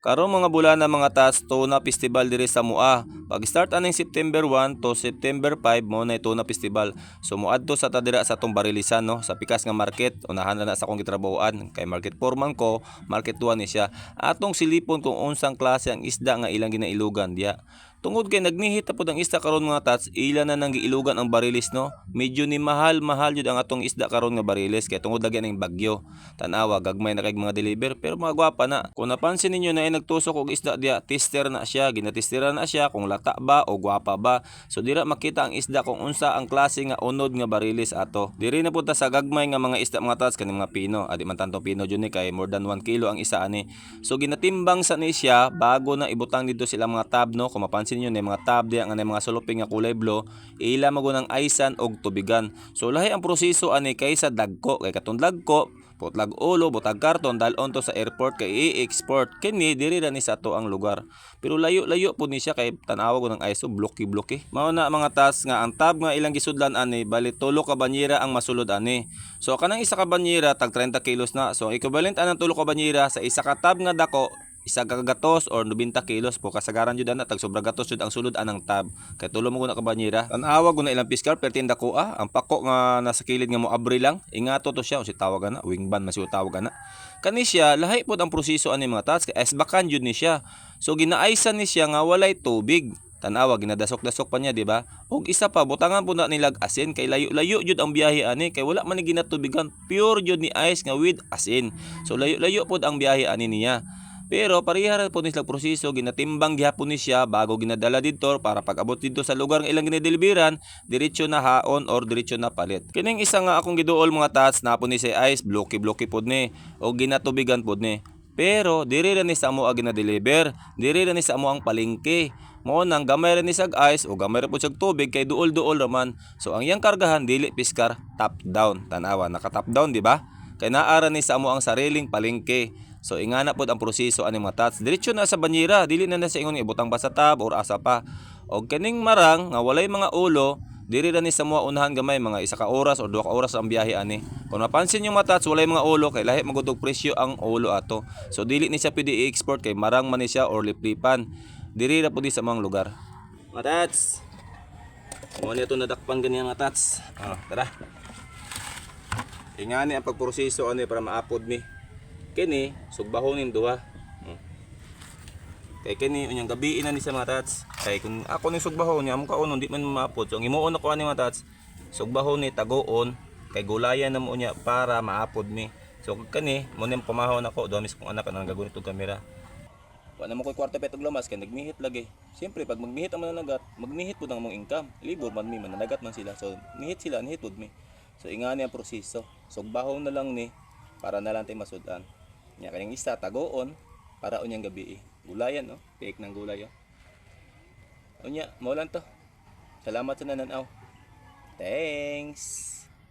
Karon mga bulan na mga tas Tuna Festival diri sa Mua. Pag start aning September 1 to September 5 mo na Tuna Festival. So moadto sa ta dira sa tong barilisan no sa pikas nga market. Unahan na na sa akong gitrabahoan kay market foreman ko, market 1 ni siya. Atong silipon kung unsang klase ang isda nga ilang ginailugan diya. Tungod kay nagnihit na pud ang isda karon mga tats, ila na nang giilugan ang barilis no. Medyo ni mahal mahal jud ang atong isda karon nga barilis kay tungod lagi ning bagyo. Tanawa gagmay na kay mga deliver pero mga gwapa na. Kung napansin ninyo na ay nagtusok og isda diya, tester na siya, ginatistera na siya kung lata ba o gwapa ba. So dira makita ang isda kung unsa ang klase nga unod nga barilis ato. Diri na punta sa gagmay nga mga isda mga tats kaning mga pino. Adi man tanto pino jud ni kay more than 1 kilo ang isa ani. So ginatimbang sa ni siya bago na ibutang dito sila mga tab no. Kung mapansin niyo na mga tab diya nga na mga suluping nga kulay blue, ila magunang aisan og tubigan. So lahi ang proseso ani kaysa dagko kay katong dagko Putlag ulo, butag karton, dalon to sa airport kay i-export. Kini diri ra ni sa to ang lugar. Pero layo-layo po ni siya kay tanawa ko ng ISO blocky-blocky. Mao na mga tas nga ang tab nga ilang gisudlan ani bali tulo ka banyera ang masulod ani. So kanang isa ka banyera tag 30 kilos na. So equivalent anang tulo ka banyera sa isa ka tab nga dako isa ka gatos or 90 kilos po kasagaran jud ana tag sobra gatos jud ang sulod anang tab. Kay tulo mo guna ka banyera tanawa ko na ilang piskal pertinda ko ah ang pako nga nasa kilid nga mo abri lang. Ingato to siya o si tawag na wingban man si tawag na kani siya lahi pod ang proseso ani mga tats kay esbakan jud ni siya. So ginaaysan ni siya nga walay tubig. Tanawa ginadasok-dasok pa niya di ba? Og isa pa butangan po na nilag asin kay layo-layo jud ang biyahe ani kay wala man ni ginatubigan pure jud ni ice nga with asin. So layo-layo pod ang biyahe ani niya pero parihara po ni silang proseso, ginatimbang gihapon ni siya bago ginadala dito para pag-abot dito sa lugar nga ilang ginadeliveran, diretso na haon or diretso na palit. Kining isa nga akong giduol mga tats na po ni si Ice, blocky-blocky pod ni o ginatubigan pod ni. Pero diri ra ni sa amo ang ginadeliver, diri ra ni sa amo ang palengke. Mao nang gamay ra ni sag ice o gamay ra pud sag tubig kay duol-duol raman. So ang iyang kargahan dili piskar top down. Tanawa naka top down di ba? Kay naara ni sa amo ang sariling palengke. So ingana pod ang proseso ani mga tats. Diretso na sa banyera, dili na na sa ingon ibutang ba sa tab or asa pa. Og kaning marang nga walay mga ulo, diri ra ni sa mga unahan gamay mga isa ka oras o duha ka oras ang biyahe ani. Kung mapansin yung mga tats walay mga ulo kay lahi magudog presyo ang ulo ato. So dili ni siya pwede i-export kay marang man ni siya or liplipan. Diri ra pud sa mga lugar. Mga tats. Mo ni ito nadakpan ganyan mga tats. Ah, tara. Ingani ang pagproseso ani para maapod mi kini sugbahonin duha Hmm. kay kini unyang gabi ina ni sa mga tats kay kung ako ni sugbahon niya mukha unon di man maapod so ang imuon ako ani mga tats sugbahon ni tagoon kay gulayan na mo niya para maapod mi so kani mo ning pamahon ako do mis kong anak nang gagun itong kamera Wala mo ko'y kwarta petog lamas kay nagmihit lagi. Siyempre pag magmihit ang mananagat, magmihit pud ang mong income. Libor man mi mananagat man sila. So mihit sila, nihit pud mi. So ingani ang proseso. Sugbahon na lang ni para na lang tayo masudan. Nya kayang isa tagoon para unyang gabi. Gulayan no, piik ng gulay. Oh. Unya, mo lang to. Salamat sa nananaw. Thanks.